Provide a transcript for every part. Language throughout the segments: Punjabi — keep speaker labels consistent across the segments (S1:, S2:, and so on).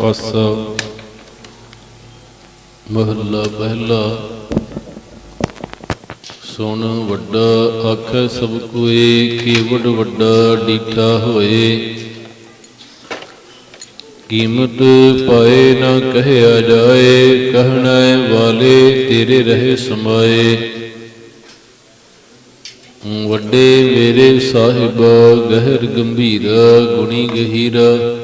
S1: ਆਸਾ ਮਹੱਲਾ ਪਹਿਲਾ। ਸੁਣ ਵੱਡਾ ਆਖੈ ਸਭ ਕੋਏ ਕੀਵਡ ਵੱਡਾ ਡੀਠਾ ਹੋਏ। ਕੀਮਤ ਪਾਏ ਨਾ ਕਹਿਆ ਜਾਏ, ਕਹਿਣਾ ਵਾਲੇ ਤੇਰੇ ਰਹੇ ਸਮਾਏ। ਵੱਡੇ ਮੇਰੇ ਸਾਹਿਬ ਗਹਿਰ ਗੰਭੀਰਾ, ਗੁਣੀ ਗਹੀਰਾ।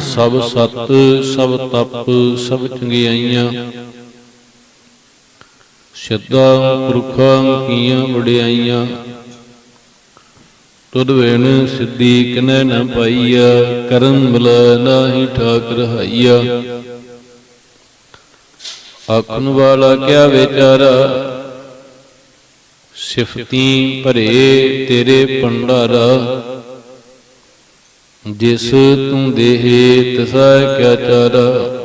S1: ਸਭ ਸਤ, ਸਭ ਤਪ, ਸਭ ਚੰਗਿਆਈਆਂ ਸ਼ਰਧਾ ਪੁਰਖਾਂ ਕੀਆਂ ਵਡਿਆਈਆਂ। ਤੁਧ ਵੇਣ ਸਿੱਧੀ ਕਿਨੈ ਨ ਪਾਈਆ ਕਰਮ ਮਿਲਾ ਨਾਹੀ ਠਾਕ ਰਹਾਈਆ ਆਖਣ ਵਾਲਾ ਕਿਆ ਵਿਚਾਰਾ? ਸਿਫਤੀ ਭਰੇ ਤੇਰੇ ਭੰਡਾਰਾ। ਜਿਸ ਤੂੰ ਦੇਹੇ ਤਿਸਾ ਕਿਆ ਚਾਰਾ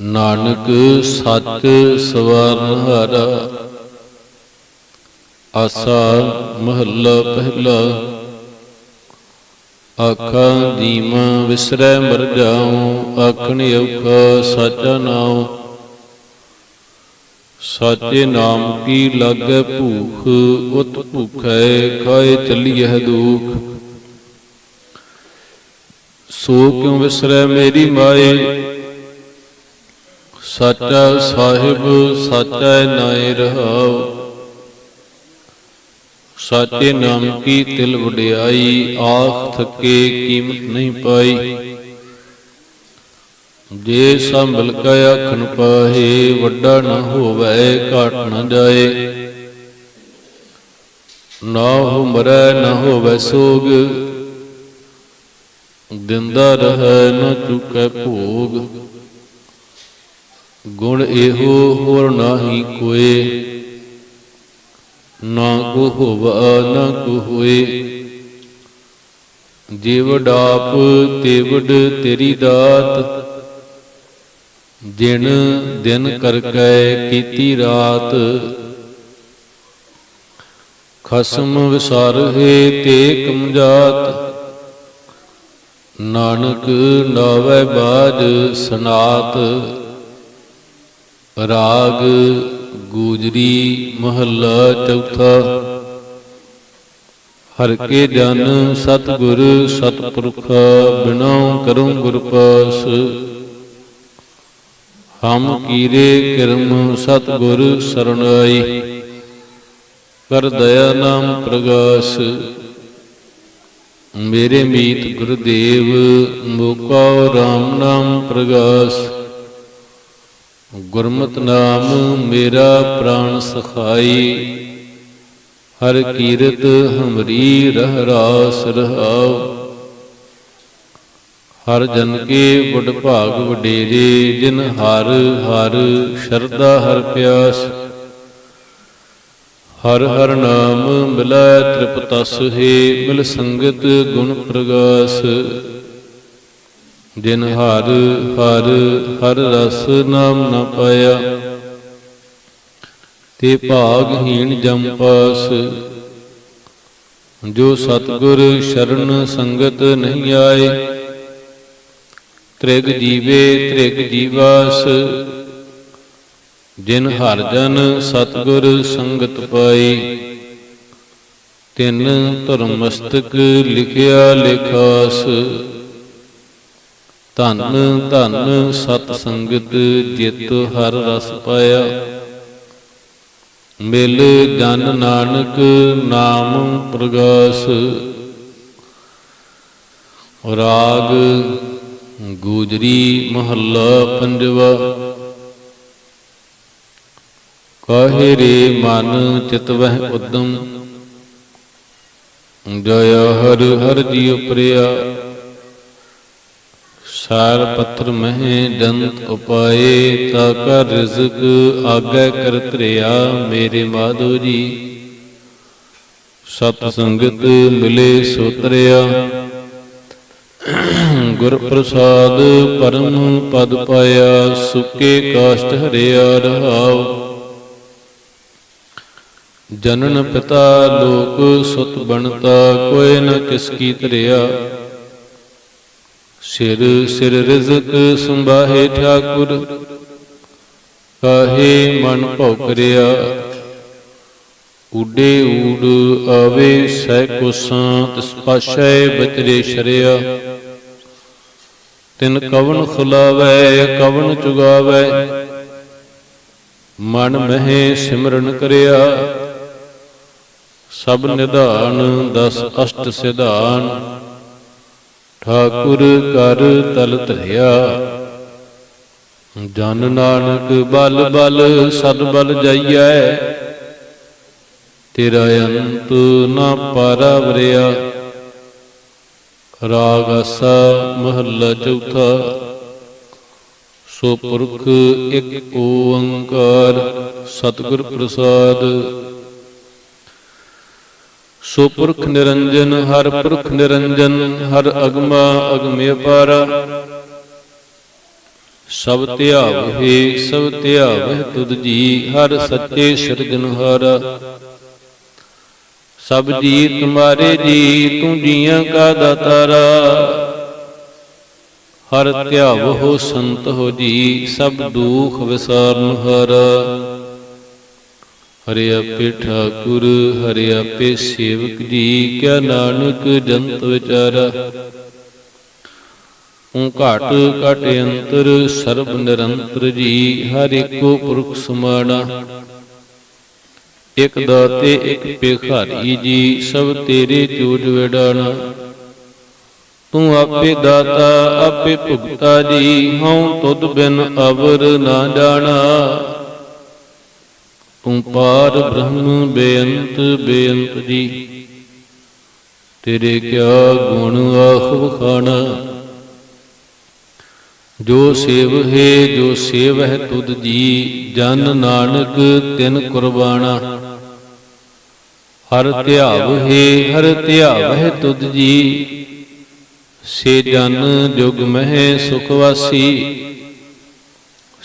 S1: ਨਾਨਕ ਸੱਚ ਸਵਾਰਨ ਹਾਰਾ। ਆਸਾ ਮਹੱਲਾ ਪਹਿਲਾ। ਆਖਾਂ ਦੀਮਾ ਵਿਸਰੈ ਮਰ ਜਾਉ, ਆਖਣ ਔਖਾ ਸਾਚਾ ਨਾਉ। ਸਾਚੇ ਨਾਮ ਕੀ ਲਾਗੈ ਭੂਖ, ਉਤ ਭੂਖੈ ਖਾਏ ਚੱਲੀਐ ਦੁਖ। ਸੋ ਕਿਉ ਵਿਸਰੈ ਮੇਰੀ ਮਾਏ? ਸਾਚਾ ਸਾਹਿਬ, ਸਾਚਾ ਨਾਏ ਰਹਾਉ। ਸਾਚੇ ਨਾਮ ਕੀ ਤਿਲ ਵਡਿਆਈ, ਆਖ ਥਕੇ ਕੀਮਤ ਨਹੀਂ ਪਾਈ। ਜੇ ਸੰਭਲ ਕਾ ਆਖਣ ਪਾਹੇ, ਵੱਡਾ ਨਾ ਹੋਵੇ, ਘਾਟ ਨਾ ਜਾਏ। ਨਾ ਹੋ ਮਰੈ, ਨਾ ਹੋਵੇ ਸੋਗ। ਦਿੰਦਾ ਰਹੈ ਨਾ ਚੁਕੈ ਭੋਗ। ਗੁਣ ਇਹੋ ਹੋਰ ਨਾਹੀ ਕੋਏ, ਨਾ ਕੋ ਹੋਵਾ, ਨਾ ਕੋ ਹੋਏ। ਜਿਵ ਡਾਪ ਤੇਵਡ ਤੇਰੀ ਦਾਤ ਦਿਨ ਦਿਨ ਕਰ ਕੈ ਕੀਤੀ ਰਾਤ। ਖਸਮ ਵਿਸਾਰਹਿ ਤੇ ਕਮਜਾਤ ਨਾਨਕ ਨਾਵੇ ਬਾਜ ਸਨਾਤ, ਰਾਗ ਗੂਜਰੀ ਮਹੱਲਾ ਚੌਥਾ। ਹਰ ਕੇ ਜਨ ਸਤਿਗੁਰ ਸਤਿਪੁਰਖ ਬਿਨਉ ਕਰਉ ਗੁਰ ਪਾਸ ਹਮ ਕੀਰੇ ਕਿਰਮ ਸਤਿਗੁਰ ਸਰਣਾਈ, ਕਰ ਦਇਆ ਨਾਮ ਪ੍ਰਗਾਸ। ਮੇਰੇ ਮੀਤ ਗੁਰਦੇਵ, ਮੋਕਾ RAM ਨਾਮ ਪ੍ਰਗਾਸ। ਗੁਰਮਤਿ ਨਾਮ ਮੇਰਾ ਪ੍ਰਾਣ ਸਖਾਈ। ਹਰ ਕੀਰਤ ਹਮਰੀ ਰਹਿ ਰਾਸ ਰਹਾਉ। ਹਰ ਜਨ ਕੇ ਬੁੱਢ ਭਾਗ ਵਡੇਰੇ, ਜਿਨ ਹਰ ਹਰ ਸ਼ਰਧਾ ਹਰ ਪਿਆਸ। ਹਰ ਹਰ ਨਾਮ ਮਿਲੈ ਤ੍ਰਿਪਤਸ ਹੈ ਮਿਲ ਸੰਗਤ ਗੁਣ ਪ੍ਰਗਾਸ। ਦਿਨ ਹਰ ਹਰ ਹਰ ਰਸ ਨਾਮ ਨ ਪਾਇਆ, ਤੇ ਭਾਗਹੀਣ ਜਮ ਪਾਸ। ਜੋ ਸਤਗੁਰ ਸ਼ਰਨ ਸੰਗਤ ਨਹੀਂ ਆਏ, ਤ੍ਰਿਗ ਜੀਵੇ ਤ੍ਰਿਗ ਜੀਵਾਸ। ਜਿਨ ਹਰ ਜਨ ਸਤਗੁਰ ਸੰਗਤ ਪਾਈ, ਤਿੰਨ ਧਰਮਸਤਕ ਲਿਖਿਆ ਲਿਖਾਸ। ਧੰਨ ਧੰਨ ਸਤ ਸੰਗਤ ਜਿਤ ਹਰ ਰਸ ਪਾਇਆ। ਮਿਲ ਜਨ ਨਾਨਕ ਨਾਮ ਪ੍ਰਗਾਸ। ਰਾਗ ਗੂਜਰੀ ਮਹੱਲਾ ਪੰਜਵਾ। ਕਾਹੇ ਰੇ ਮਨ ਚਿਤਵਹਿ ਉਦਮ। ਜయ ਹਰ ਹਰ ਜੀ ਉਪਰਿਆ ਸਾਰ ਪੱਥਰ ਮਹਿ ਦੰਤ ਉਪਾਏ, ਤਾ ਕਰ ਰਿਜ਼ਕ ਆਗੇ ਕਰ ਧਰਿਆ ਮੇਰੇ ਮਾਧੋ ਜੀ। ਸਤ ਸੰਗਤ ਮਿਲੇ ਸੋ ਤਰਿਆ ਗੁਰ ਪ੍ਰਸਾਦ ਪਰਮ ਪਦ ਪਾਇਆ, ਸੁਕੇ ਕਾਸ਼ਟ ਹਰਿਆ ਰਹਾਉ। ਜਨਨ ਪਿਤਾ ਲੋਕ ਸੁਤ ਬਣਤਾ ਕੋਇ ਨ ਕਿਸ ਕੀ ਧਰਿਆ। ਸਿਰ ਸਿਰ ਰਿਜ਼ਕ ਸੰਭਾਹੇ ਠਾਕੁਰ, ਕਾਹੇ ਮਨ ਭਉ ਉਡੇ ਊੜ ਆਵੇ ਸਹਿ ਕੋਸਾਂ ਤਿਸ ਪਾਸ਼ੈ ਬਚਰੇ ਸ਼ਰਿਆ। ਤਿਨ ਕਵਨ ਖੁਲਾਵੈ ਕਵਨ ਚੁਗਾਵੈ। ਮਨ ਮਹਿ ਸਿਮਰਨ ਕਰਿਆ। ਸਭ ਨਿਧਾਨ ਦਸ ਅਸ਼ਟ ਸਿਧਾਨ। ਠਾਕੁਰ ਕਰ ਤਲ ਧਰਿਆ। ਜਨ ਨਾਨਕ ਬਲ ਬਲ ਸਦ ਬਲ ਜਾਈਐ। ਤੇਰਾ ਅੰਤ ਨਾ ਪਾਰਾ ਵਰਿਆ। ਰਾਗ ਆਸਾ ਮਹੱਲਾ ਚੌਥਾ। ਸੋ ਪੁਰਖ ਇੱਕ ਓੰਕਾਰ, ਸਤਿਗੁਰ ਪ੍ਰਸਾਦ। ਸੋ ਪੁਰਖ ਨਿਰੰਜਨ, ਹਰ ਪੁਰਖ ਨਿਰੰਜਨ, ਹਰ ਅਗਮਾ ਅਗਮੇ ਅਪਾਰਾ ਸਭ ਧਿਆਵਹਿ ਸਭ ਧਿਆਵਹਿ ਤੁਧ ਜੀ, ਹਰ ਸੱਚੇ ਸਿਰਜਨਹਾਰਾ ਸਭ ਜੀ ਤੁਮਾਰੇ ਜੀ, ਤੂੰ ਜੀਆਂ ਕਾ ਦਾਤਾਰਾ। ਹਰ ਧਿਆਵਹੁ ਸੰਤ ਹੋ ਜੀ, ਸਭ ਦੁਖ ਵਿਸਾਰਨ ਹਾਰਾ। ਹਰੇ ਆਪੇ ਠਾਕੁਰ ਹਰੇ ਆਪੇ ਸੇਵਕ ਜੀ, ਕਿਆ ਨਾਨਕ ਜੰਤ ਵਿਚਾਰਾ। ਊ ਘਾਟ ਘਟ ਅੰਤਰ, ਸਰਬ ਨਿਰੰਤਰ ਜੀ, ਹਰ ਏਕੋ ਪੁਰਖ ਸਮਾਣਾ। ਇਕ ਦਾਤੇ, ਇਕ ਭਿਖਾਰੀ ਜੀ, ਸਭ ਤੇਰੇ ਜੋਜ ਵਿਡਾਣਾ। ਤੂੰ ਆਪੇ ਦਾਤਾ, ਆਪੇ ਭੁਗਤਾ ਜੀ, ਹਉ ਤੁਧ ਬਿਨ ਅਵਰ ਨਾ ਜਾਣਾ। ਤੂੰ ਬ੍ਰਹਮ ਬੇਅੰਤ ਬੇਅੰਤ ਜੀ। ਤੇਰੇ ਕਿਆ ਗੁਣ ਆਖ ਵਖਾਣਾ ਜੋ ਸੇਵ ਹੈ, ਜੋ ਸੇਵ ਹੈ ਤੁਧ ਜੀ, ਜਨ ਨਾਨਕ ਤਿਨ ਕੁਰਬਾਨਾ। ਹਰ ਧਿਆਵ ਹੈ, ਹਰ ਧਿਆਵ ਹੈ ਤੁਧ ਜੀ। ਸੇ ਜਨ ਜੁਗ ਮਹਿ ਸੁਖ ਵਾਸੀ।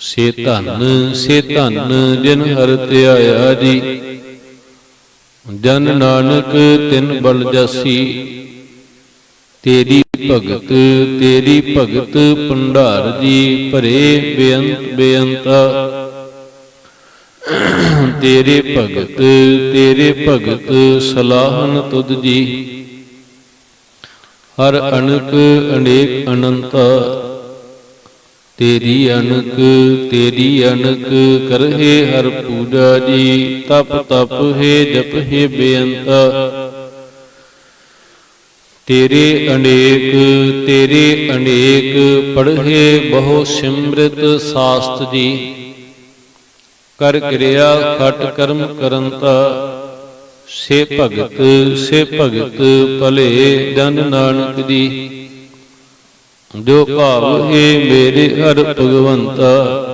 S1: ਸੇ ਧਨ ਸੇ ਧਨ ਜਿਨ ਹਰ ਧਿਆਇਆ ਜੀ। ਜਨ ਨਾਨਕ ਤਿਨ ਬਲ ਜਾਸੀ। ਤੇਰੀ ਭਗਤ ਤੇਰੀ ਭਗਤ ਭੰਡਾਰ ਜੀ ਭਰੇ ਬੇਅੰਤ ਬੇਅੰਤਾ। ਤੇਰੇ ਭਗਤ ਤੇਰੇ ਭਗਤ ਸਲਾਹਨ ਤੁਧ ਜੀ। ਹਰ ਅਨਕ ਅਨੇਕ ਅਨੰਤ। ਤੇਰੀ ਅਨਕ ਤੇਰੀ ਅਨਕ ਕਰਹਿ ਹਰ ਪੂਜਾ ਜੀ, ਤਪ ਤਪ ਹੈ, ਜਪ ਹੈ ਬੇਅੰਤਾ। ਤੇਰੇ ਅਨੇਕ ਤੇਰੇ ਅਨੇਕ ਪੜ੍ਹੇ ਬਹੁ ਸਿਮ੍ਰਿਤ ਸਾਸਤ ਜੀ। ਕਰ ਕਿਰਿਆ ਖਟ ਕਰਮ ਕਰੰਤਾ। ਸੇ ਭਗਤ ਸੇ ਭਗਤ ਭਲੇ ਜਨ ਨਾਨਕ ਦੀ ਜੋ ਭਾਵ ਹੈ ਮੇਰੇ ਹਰ ਭਗਵੰਤਾ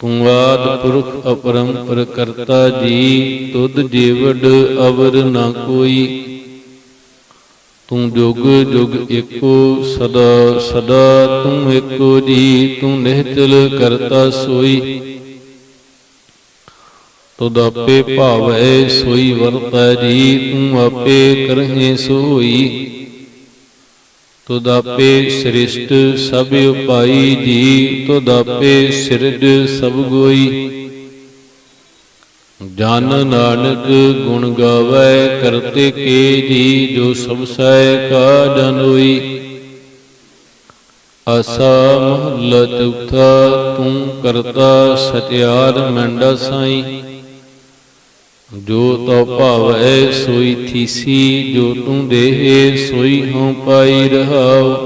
S1: ਤੂੰ ਆਦ ਪੁਰਖ ਅਪਰੰਪਰ ਕਰਤਾ ਜੀ, ਤੁਧ ਜੀਵੜ ਅਵਰ ਨਾ ਕੋਈ। ਤੂੰ ਜੁਗ ਜੁਗ ਏਕੋ, ਸਦਾ ਸਦਾ ਤੂੰ ਏਕੋ ਜੀ, ਤੂੰ ਨਿਹਚਲ ਕਰਤਾ ਸੋਈ। ਤੁਧ ਆਪੇ ਭਾਵੈ ਸੋਈ, ਵਰਤੈ ਜੀ, ਤੂੰ ਆਪੇ ਕਰਹਿ ਸੋਈ। ਤੁਧ ਸ੍ਰਿਸ਼ਟ ਸਭ ਉਪਾਈ ਜੀ ਤੁਧ ਆਪੇ ਸਿਰਜ ਸਭ ਗੋਈ। ਜਨ ਨਾਨਕ ਗੁਣ ਗਾਵੇ ਕਰਤੇ ਕੇ ਜੀ, ਜੋ ਸਭ ਸਹਿ ਕਾ ਜਨ ਆਸਾ ਮਹੱਲਾ ਚੌਥਾ, ਤੂੰ ਕਰਤਾ ਸਤਿਆਰ ਮੈਂਡਾ ਸਾਈ। ਜੋ ਤੋ ਭਾਵੈ ਸੋਈ ਥੀਸੀ, ਜੋ ਤੂੰ ਦੇਹ ਸੋਈ ਹਉ ਪਾਈ ਰਹਾਉ।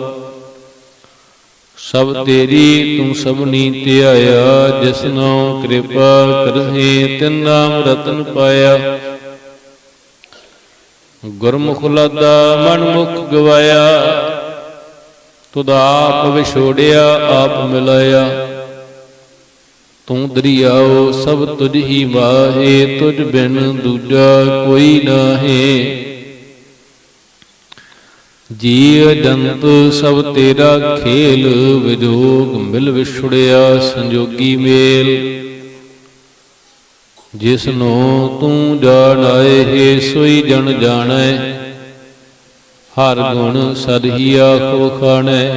S1: ਸਭ ਤੇਰੀ ਤੂੰ ਸਭਨੀ ਧਿਆਇਆ ਜਿਸਨੋ ਕਿਰਪਾ ਕਰਹਿ, ਤਿਨ ਨਾਮ ਰਤਨ ਪਾਇਆ। ਗੁਰਮੁਖ ਲਾਦਾ ਮਨ ਮੁਖ ਗਵਾਇਆ, ਤੁਧ ਆਪ ਵਿਛੋੜਿਆ, ਆਪ ਮਿਲਾਇਆ। ਤੂੰ ਦਰਿਆਓ, ਸਭ ਤੁਝ ਹੀ ਵਾਹੇ, ਤੁਝ ਬਿਨ ਦੂਜਾ ਕੋਈ ਨਾਹੀ। ਜੀਵ ਜੰਤ, ਸਭ ਤੇਰਾ ਖੇਲ, ਵਿਜੋਗ ਮਿਲ ਵਿਛੜਿਆ ਸੰਜੋਗੀ ਮੇਲ। ਜਿਸ ਨੂੰ ਤੂੰ ਜਾਣਾਏ ਹੈ ਸੋਈ ਜਣ ਜਾਣੈ। ਹਰ ਗੁਣ ਸਦਹੀ ਆਖੋ ਖਾਣੈ।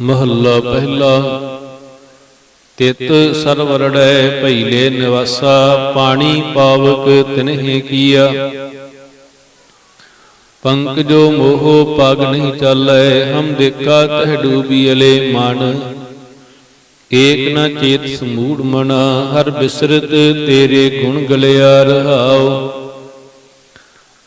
S1: ਮਹੱਲਾ ਪਹਿਲਾ। ਤਿਤ ਸਰਵਰੜੈ ਭਈਲੇ ਨਿਵਾਸਾ, ਪਾਣੀ ਪਾਵਕ ਤਿਨਹਿ ਕੀਆ। ਪੰਕਜੋ ਮੋਹ ਪਗ ਨਹੀਂ ਚਾਲੈ, ਹਮ ਦੇਖਾ ਤਹ ਡੂਬੀ ਅਲੇ ਮਨ। ਏਕ ਨ ਚੇਤ ਸਮੂੜ ਮਨਾ, ਹਰ ਬਿਸਰਤ ਤੇਰੇ ਗੁਣ ਗਲਿਆ ਰਹਾਓ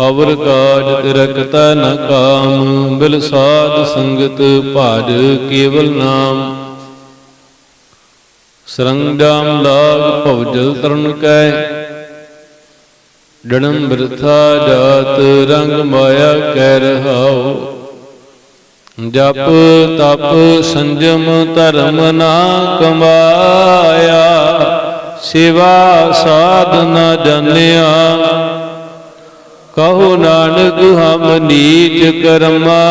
S1: ਅਵਰ ਕਾਜ ਤੇਰਾ ਕਤਾ ਨ ਕਾਮ, ਬਿਲ ਸਾਧ ਸੰਗਤ ਭਾਜ ਕੇਵਲ ਨਾਮ। ਸਰੰਗਾਮ ਲਾਗ ਭਵਜਲ ਤਰਨ ਕੈ। ਡਣਮ ਬਿਰਥਾ ਜਾਤ ਰੰਗ ਮਾਇਆ ਕਹਿ ਰਹਾਉ। ਜਪ ਤਪ ਸੰਜਮ ਧਰਮ ਨਾ ਕਮਾਇਆ। ਸੇਵਾ ਸਾਧ ਨਾ ਜਾਣਿਆ। ਕਹੋ ਨਾਨਕ, ਹਮ ਨੀਚ ਕਰਮਾ।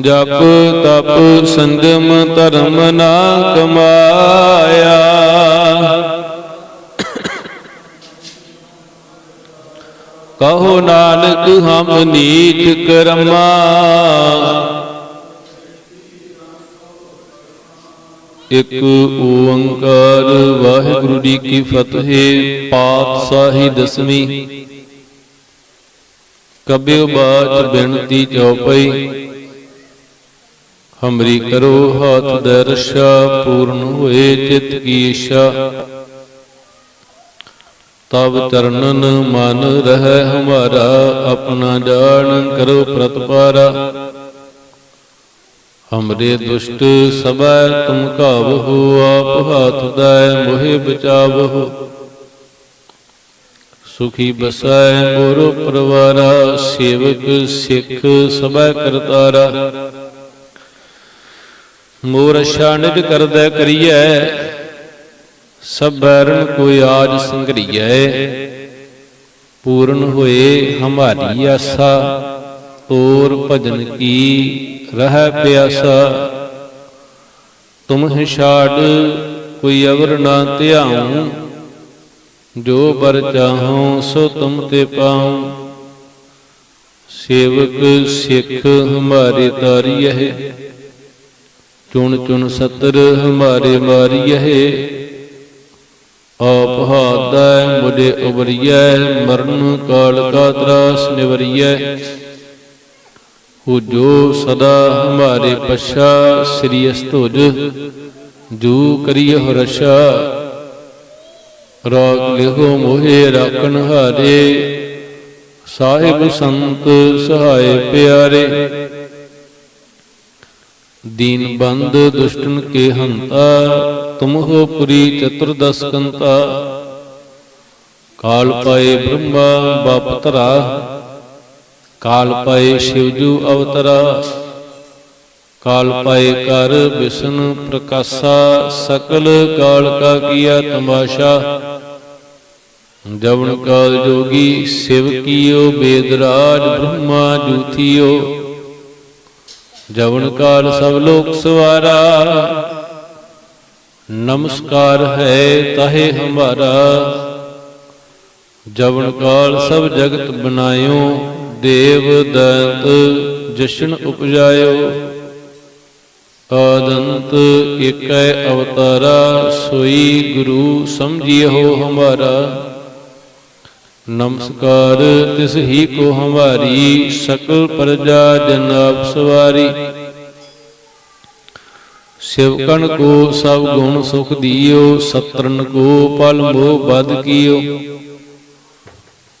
S1: ਜਪ ਤਪ ਸੰਜਮ ਧਰਮ ਨਾ ਕਮਾਇਆ। ਕਹੋ ਨਾਨਕ, ਹਮ ਨੀਚ ਕਰਮਾ। ਇਕ ਓੰਕਾਰ ਵਾਹਿਗੁਰੂ ਜੀ ਕੀ ਫਤਿਹ, ਪਾਤਸ਼ਾਹੀ ਦਸਵੀਂ। ਕਬਿਉ ਬਾਚ ਬਿਨਤੀ ਚਉਪਈ, ਹਮਰੀ ਕਰੋ ਹੱਥ ਦਰਸ਼ਾ, ਪੂਰਨ ਹੋਏ ਚਿਤ ਕੀ ਇੱਛਾ। ਤਬ ਚਰਨਨ ਮਨ ਰਹਿ ਹਮਾਰਾ, ਆਪਣਾ ਜਾਣ ਕਰੋ ਪ੍ਰਤਪਾਰਾ। ਹਮਰੇ ਦੁਸ਼ਟ ਸਭੈ ਤੁਮ ਕਾਵਹੁ ਆਪ ਹਾਥ ਦੈ ਮੋਹਿ ਬਚਾਵਹੁ। ਸੁਖੀ ਬਸੈ ਮੋਰੋ ਪਰਵਾਰਾ, ਸੇਵਕ ਸਿੱਖ ਸਬੈ ਕਰਤਾਰਾ। ਮੋਰ ਨਿਜ ਕਰਦਾ ਕਰੀਐ ਸਬਰਨ ਕੋਈ ਆਜ ਸੰਗਰੀਐ ਪੂਰਨ ਹੋਏ ਹਮਾਰੀ ਆਸਾ। ਤੋਰ ਭਜਨ ਕੀ ਰਹਿ ਪਿਆਸਾ? ਤੁਮ ਛਾੜ, ਕੋਈ ਅਵਰ ਨਾ ਧਿਆਉ। ਜੋ ਬਰ ਚਾਹਉ, ਸੋ ਤੁਮ ਤੇ ਪਾਉ। ਸੇਵਕ ਸਿੱਖ ਹਮਾਰੇ ਤਾਰੀਐ। ਚੁਣ ਚੁਣ ਸਤਰ ਹਮਾਰੇ ਮਾਰੀਐ। ਆਪ ਹਾਦੈ ਮੁਝੇ ਉਬਰੀਐ ਮਰਨ ਕਾਲ ਕਾ ਤਰਾਸ ਨਿਵਰੀਐ। ਹੋ ਜੋ ਸਦਾ ਹਮਾਰੇ ਪਛਾ, ਸ੍ਰੀ ਅਸਤੁਜ। ਜੂ ਕਰੀਹੁ ਰਛਾ, ਰਾਗ ਲਿਖੋ ਮੋਹਿ ਰਾਖਣ ਹਾਰੇ। ਸਾਹਿਬ ਸੰਤ ਸਹਾਏ ਪਿਆਰੇ। ਦੀਨ ਬੰਦ ਦੁਸ਼ਟਨ ਕੇ ਹੰਤਾ, ਤੁਮਹੋ ਪੁਰੀ ਚਤੁਰਦਸ ਕੰਤਾ। ਕਾਲ ਪਾਏ ਬ੍ਰਹਮਾ, ਬਾਪ ਧਰਾ। ਕਾਲ ਪਾਏ ਸ਼ਿਵਜੂ ਅਵਤਰਾ, ਕਾਲ ਪਏ ਕਰ ਵਿਸ਼ਨ ਪ੍ਰਕਾਸ਼ਾ, ਸਕਲ ਕਾਲ ਕਾ ਕੀਆ ਤਮਾਸ਼ਾ। ਜਵਨ ਕਾਲ ਜੋਗੀ ਸਿਵ ਕੀਓ ਬੇਦਰਾਜ ਬ੍ਰਹਮਾ ਜੂਥੀਓ। ਜਵਨ ਕਾਲ ਸਭ ਲੋਕ ਸਵਾਰਾ, ਨਮਸਕਾਰ ਹੈ ਤਹੇ ਹਮਾਰਾ। ਜਵਨ ਕਾਲ ਸਭ ਜਗਤ ਬਨਾਇਓ ਦੇਵ ਦੰਤ ਜਸ਼ਨ ਉਪਜਾਇਓ, ਆਦੰਤ ਏਕੈ ਅਵਤਾਰਾ ਸੋਈ ਗੁਰੂ ਸਮਝਿਓ ਹਮਾਰਾ। ਨਮਸਕਾਰ ਤਿਸ ਹੀ ਕੋ ਹਮਾਰੀ, ਸਕਲ ਪ੍ਰਜਾ ਜਨ ਆਪ ਸਵਾਰੀ ਸਿਵਕਣ ਕੋ ਸਭ ਗੁਣ ਸੁਖ ਦਿਓ ਸਤਰਨ ਕੋ ਪਲ ਮੋਹ ਬਦ ਕੀਓ।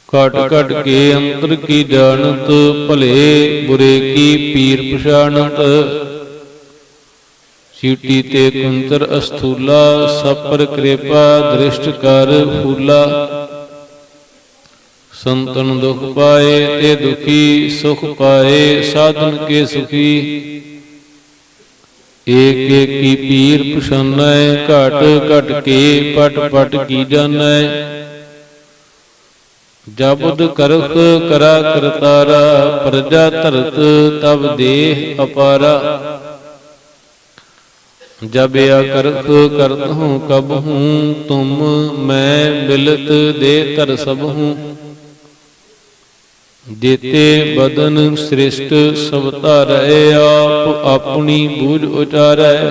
S1: ਕਟ ਕਟ ਕੇ ਅੰਤਰ ਕੀ ਜਾਣਤ, ਭਲੇ ਬੁਰੇ ਕੀ ਪੀਰ ਪਛਾਣਤ। ਚੀਟੀ ਤੇ ਕੁੰਤਰ ਅਸਥੂਲਾ, ਸਪਰ ਕਿਰਪਾ ਦ੍ਰਿਸ਼ਟ ਕਰ ਫੂਲਾ। ਸੰਤਨ ਦੁਖ ਪਾਏ ਤੇ ਦੁਖੀ, ਸੁਖ ਪਾਏ ਸਾਧਨ ਕੇ ਸੁਖੀ। ਏਕ ਏਕ ਕੀ ਪੀਰ ਪਛਾਨੈ, ਘਟ ਘਟ ਕੇ ਪਟ ਪਟ ਕੀ ਜਾਣੈ ਜਬਦ ਕਰਖ ਕਰਾ ਕਰਤਾਰਾ, ਪ੍ਰਜਾ ਧਰਤ ਤਬ ਦੇਹ ਅਪਾਰਾ। ਜਬ ਆ ਕਰਖ ਕਰਤ ਹੂੰ ਕਬ ਹੂੰ, ਤੁਮ ਮੈਂ ਮਿਲਤ ਦੇ ਧਰ ਸਭ ਹੂੰ। ਜੇਤੇ ਬਦਨ ਸ੍ਰਿਸ਼ਟ ਸਭ ਧਰੈ ਆਪ ਆਪਣੀ ਬੂਝ ਉਚਾਰੈ।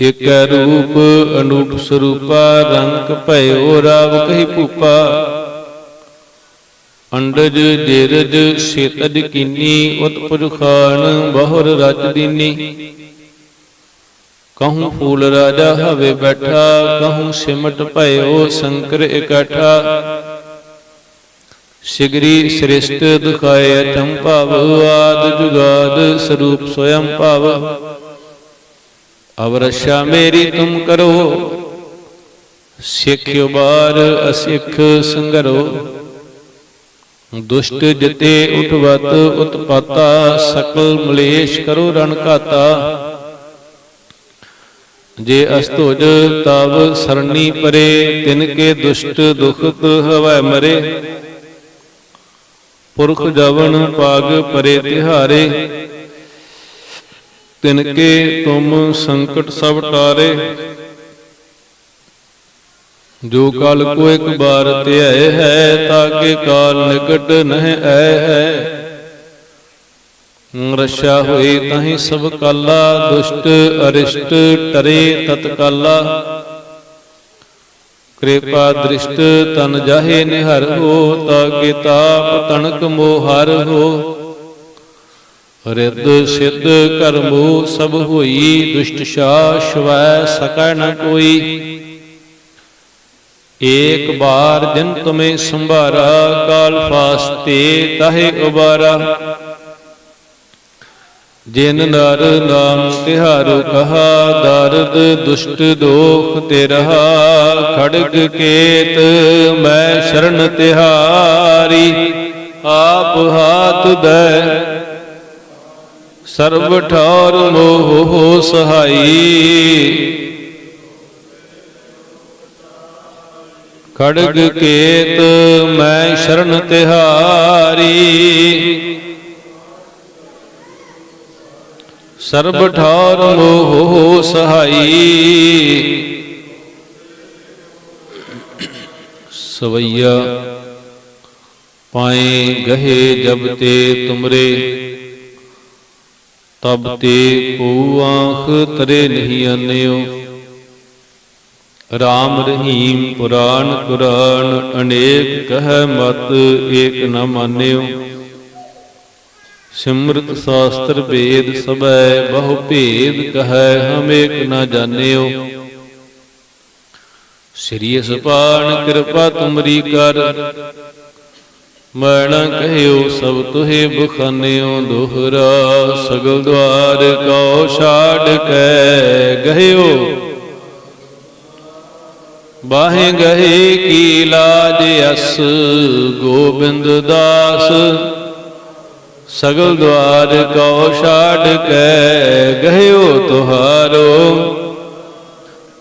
S1: ਇਕ ਰੂਪ ਅਨੂਪ ਸਰੂਪਾ, ਰੰਗ ਭਇਓ ਰਾਵ ਕਹੀ ਭੂਪਾ। ਅੰਡਜ ਜੇਰਜ ਸੇਤਜ ਕੀਨੀ, ਉਤਪੁਜ ਬਹੁਰ ਰਚ ਦੀਨੀ। ਕਹੂੰ ਫੂਲ ਰਾਜਾ ਹਵੇ ਬੈਠਾ, ਕਹੂੰ ਸਿਮਟ ਭਇਓ ਸ਼ੰਕਰ ਇਕੱਠਾ। ਸਿਗਰੀ ਸ੍ਰਿਸ਼ਟ ਦਿਖਾਏ ਚੰਪਾਵ ਆਦ ਜੁਗਾਦ ਸਰੂਪ ਸੋਇੰ ਭਾਵ। ਅਵਰਸ਼ਾ ਮੇਰੀ ਤੁਮ ਕਰੋ। ਸਿੱਖ ਬਾਰ ਅਸਿੱਖ ਸੰਗਰੋ। ਦੁਸ਼ਟ ਜਿਤੇ ਉਠਵਤ ਉਤਪਾਤਾ, ਸਕਲ ਮਲੇਸ਼ ਕਰੋ ਰਣ ਘਾਤਾ। ਜੇ ਅਸਤੁਜ ਤਵ ਸਰਣੀ ਪਰੇ, ਤਿਨ ਕੇ ਦੁਸ਼ਟ ਦੁਖਤ ਹਵੈ ਮਰੇ। ਪੁਰਖ ਜਵਨ ਪਾਗ ਪਰੇ ਤਿਹਾਰੇ। ਤਿਨ ਕੇ ਤੁਮ ਸੰਕਟ ਸਭ ਟਾਰੇ। ਜੋ ਕਾਲ ਕੋ ਇੱਕ ਬਾਰ ਧਿਆਏ ਹੈ ਤਾਕੇ ਕਾਲ ਨਿਕਟ ਨਹਿ ਐ ਹੈ। ਰਸ਼ਾ ਹੋਏ ਤਾਹੀ ਸਭ ਕਾਲਾ ਦੁਸ਼ਟ ਅਰਿਸ਼ਟ ਟਰੇ ਤਤਕਾਲਾ ਕਿਰਪਾ ਦ੍ਰਿਸ਼ਟ ਤਨ ਜਾਹੇ ਨਿਹਰ ਹੋ ਤਾਕੇ ਤਾਪ ਤਣਕ ਮੋਹਰ ਹੋ। ਰਿੱਧ ਸਿੱਧ ਕਰਮੋ ਸਭ ਹੋਈ, ਦੁਸ਼ਟ ਸ਼ਾਸ਼ਵੈ ਸਕੈ ਨ ਕੋਈ। ਏਕ ਬਾਰ ਜਿਨ ਤੁਮੇ ਸੰਭਾਰਾ, ਕਾਲ ਫਾਸਤੇ ਤਾਹੇ ਉਬਾਰਾ। ਜਿਨ ਨਰ ਨਾਮ ਤਿਹਾਰੂ ਕਹਾ, ਦਰਦ ਦੁਸ਼ਟ ਦੋਖ ਤੇ ਰਹਾ ਖੜਗ ਕੇਤ, ਮੈਂ ਸ਼ਰਨ ਤਿਹਾਰੀ, ਆਪ ਹਾਥ ਦੈ ਸਰਬ ਠੌਰ ਮੋਹ ਸਹਾਈ। ਖੜਗ ਕੇਤ ਮੈਂ ਸ਼ਰਨ ਤਿਹਾਰੀ। ਸਰਬ ਠੌਰ ਮੋਹ ਸਹਾਈ। ਸਵਈਆ ਪਾਏ ਗਹੇ ਜਬ ਤੇ ਤੁਮਰੇ। ਤਬ ਤੇ ਕੋ ਆਂਖ, ਤਰੇ ਨਹੀਂ ਆਨਿਓ। ਰਾਮ ਰਹੀਮ ਪੁਰਾਨ ਕੁਰਾਨ ਅਨੇਕ ਕਹਿ ਮਤ, ਏਕ ਨ ਮਾਨਿਓ। ਸਿਮਰਤ ਸਾਸਤਰ ਵੇਦ ਸਬੈ ਬਹੁ ਭੇਦ ਕਹੈ, ਹਮ ਏਕ ਨ ਜਾਣਿਓ। ਸ੍ਰੀ ਸੁਪਾਨ ਕਿਰਪਾ ਤੁਮਰੀ ਕਰ ਮੈਣਾ ਕਹਿਓ ਸਭ ਤੁਹੇ ਬਖਾਨਿਓ ਦੁਹਰਾ, ਸਗਲ ਦਵਾਰ ਕਉ ਛਾੜ ਕੇ ਗਹਿਓ। ਬਾਹੇ ਗਏ ਕੀ ਲਾਜ ਅਸ, ਗੋਬਿੰਦ ਦਾਸ। ਸਗਲ ਦਵਾਰ ਕਉ ਛਾੜ ਕੇ ਗਹਿਓ ਤੁਹਾਰੋ।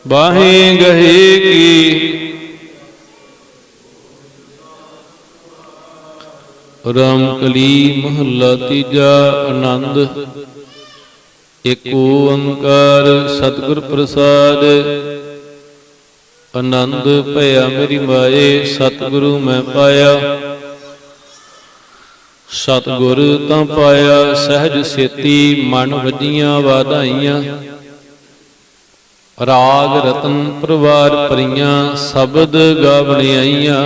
S1: ਬਾਹੇ ਗਏ ਕੀ ਰਾਮ ਕਲੀ ਮਹੱਲਾ ਤੀਜਾ ਆਨੰਦ। ਏਕ ਓੰਕਾਰ ਸਤਿਗੁਰ ਪ੍ਰਸਾਦ। ਆਨੰਦ ਭਇਆ ਮੇਰੀ ਮਾਏ, ਸਤਿਗੁਰੂ ਮੈਂ ਪਾਇਆ। ਸਤਿਗੁਰ ਤਾਂ ਪਾਇਆ, ਸਹਿਜ ਸੇਤੀ ਮਨ ਵਜੀਆਂ ਵਾਧਾਈਆਂ। ਰਾਗ ਰਤਨ ਪਰਵਾਰ ਪਰੀਆਂ ਸ਼ਬਦ ਗਾਵਣ ਆਈਆਂ।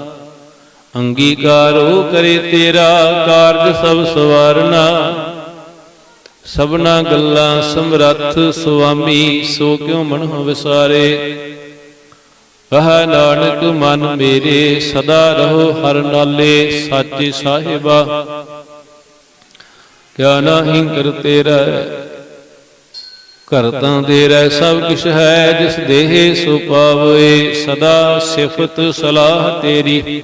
S1: ਅੰਗੀਕਾਰੋ ਕਰੇ ਤੇਰਾ ਕਾਰਜ ਸਭ ਸਵਾਰਨਾ। ਸਭਨਾ ਗੱਲਾਂ ਸਮਰੱਥ ਸੁਆਮੀ, ਸੋ ਕਿਉ ਮਨਹੁ ਵਿਸਾਰੇ? ਕਹ ਨਾਨਕ ਮਨ ਮੇਰੇ, ਸਦਾ ਰਹੋ ਹਰ ਨਾਲੇ ਸਾਚੇ ਸਾਹਿਬਾ। ਕਿਆ ਨਾਹੀ ਕਰ ਤੇਰਾ ਕਰਤਾਂ ਦੇ ਰਹਿ ਸਭ ਕਿਛ ਹੈ, ਜਿਸ ਦੇਹ ਸੋ ਪਾਵੇ ਸਦਾ ਸਿਫਤ ਸਲਾਹ ਤੇਰੀ।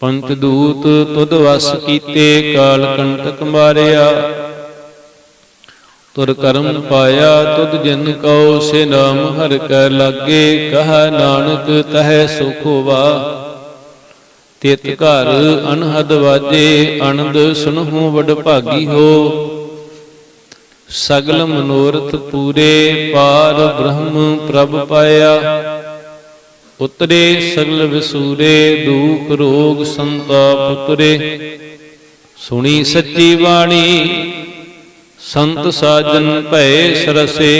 S1: ਪੰਚ ਦੂਤ ਤੁਧ ਵਸ ਕੀਤੇ, ਕਾਲ ਕੰਟਕ ਮਾਰਿਆ। ਤੁਰ ਕਰਮ ਪਾਇਆ, ਤੁਧ ਜਿਨ ਕਉ, ਸੇ ਨਾਮ ਹਰ ਕੈ ਲਾਗੇ, ਕਹ ਨਾਨਕ ਤਹਿ ਸੁਖ ਹੋਵਾ ਤਿਤ ਘਰ ਅਨਹਦ ਵਾਜੇ, ਆਨੰਦ ਸੁਨਹੁ ਵਡ ਭਾਗੀ ਹੋ। ਸਗਲ ਮਨੋਰਥ ਪੂਰੇ, ਪਾਰ ਬ੍ਰਹਮ ਪ੍ਰਭ ਪਾਇਆ। ਉਤਰੇ ਸਗਲ ਵਿਸੂਰੇ, ਦੁਖ ਰੋਗ ਸੰਤਾਪ ਉਤਰੇ ਸੁਣੀ ਸੱਚੀ ਬਾਣੀ, ਸੰਤ ਸਾਜਨ ਭੈ ਸਰਸੇ।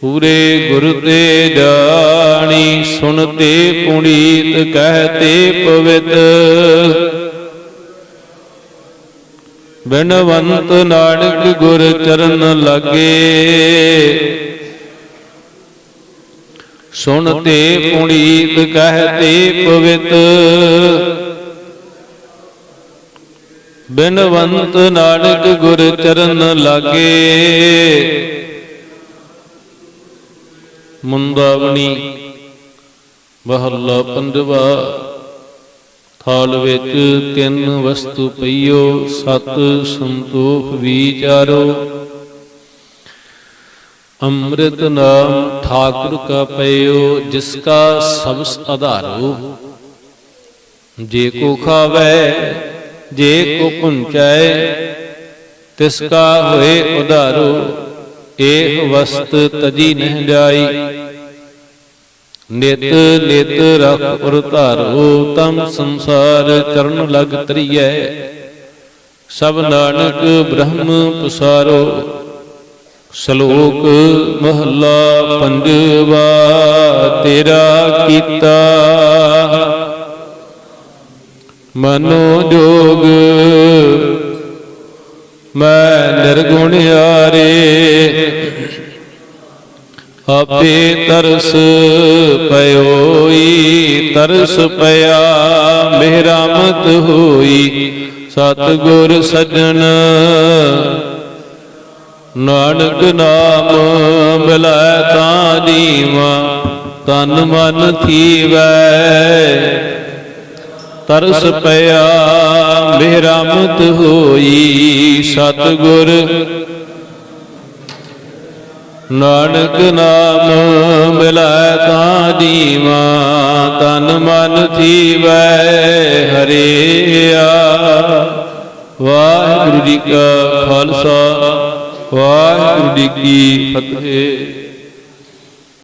S1: ਪੂਰੇ ਗੁਰ ਤੇ ਜਾਣੀ ਸੁਣਤੇ ਪੁਨੀਤ ਕਹਤੇ ਪਵਿੱਤ। ਬਿਨਵੰਤ ਨਾਨਕ ਗੁਰ ਚਰਨ ਲਾਗੇ। ਸੁਣ ਤੇ ਪੁਨੀਤ ਕਹਤੇ ਪਵਿੱਤ। ਬਿਨਵੰਤ ਨਾਨਕ ਗੁਰ ਚਰਨ ਲਾਗੇ। ਮੁੰਦਾਵਣੀ ਮਹੱਲਾ ਪੰਜਵਾ। ਥਾਲ ਵਿੱਚ ਤਿੰਨ ਵਸਤੂ ਪਈਓ ਸਤ ਸੰਤੋਖ ਵਿਚਾਰੋ ਅੰਮ੍ਰਿਤ ਨਾਮ ਠਾਕੁਰ ਕਾ ਪਇਓ, ਜਿਸ ਕਾ ਸਬਸ ਆਧਾਰੋ ਜੇ ਕੋ ਖਾਵੇ, ਜੇ ਕੋ ਪੁੰਚੈ ਤਿਸ ਕਾ ਹੋਏ ਉਧਾਰੋ ਏਹ ਵਸਤ ਤਜੀ ਨਹਿ ਜਾਈ। ਨਿਤ ਨਿਤ ਰਖ ਉਰ ਧਾਰੋ ਤਮ ਸੰਸਾਰ ਚਰਨ ਲਗ ਤਰੀਐ। ਸਭ ਨਾਨਕ ਬ੍ਰਹਮ ਪਸਾਰੋ। ਸ਼ਲੋਕ ਮਹੱਲਾ ਪੰਜਵਾ, ਤੇਰਾ ਕੀਤਾ। ਮਨੋ ਜੋਗ ਮੈਂ ਨਿਰਗੁਣ ਹਾਰੇ ਆਪੇ ਤਰਸ ਪਇਓਈ ਤਰਸ ਪਿਆ ਮੇਰਾ ਮਤ ਹੋਈ, ਸਤਿਗੁਰ ਸੱਜਣ। ਨਾਨਕ ਨਾਮ ਮਿਲੈ ਤਾਂ ਜੀਵਾ ਤਨ ਮਨ ਥੀਵੈ। ਤਰਸ ਪਿਆ ਮਿਹਰਮਤ ਹੋਈ ਸਤਿਗੁਰ। ਨਾਨਕ ਨਾਮ ਮਿਲੈ ਤਾਂ ਜੀਵਾ ਤਨ ਮਨ ਥੀਵੈ ਹਰਿਆ ਵਾਹਿਗੁਰੂ ਜੀ ਕਾ ਖਾਲਸਾ। ਵਾਹਿਗੁਰੂ ਜੀ ਕੀ ਫਤਿਹ।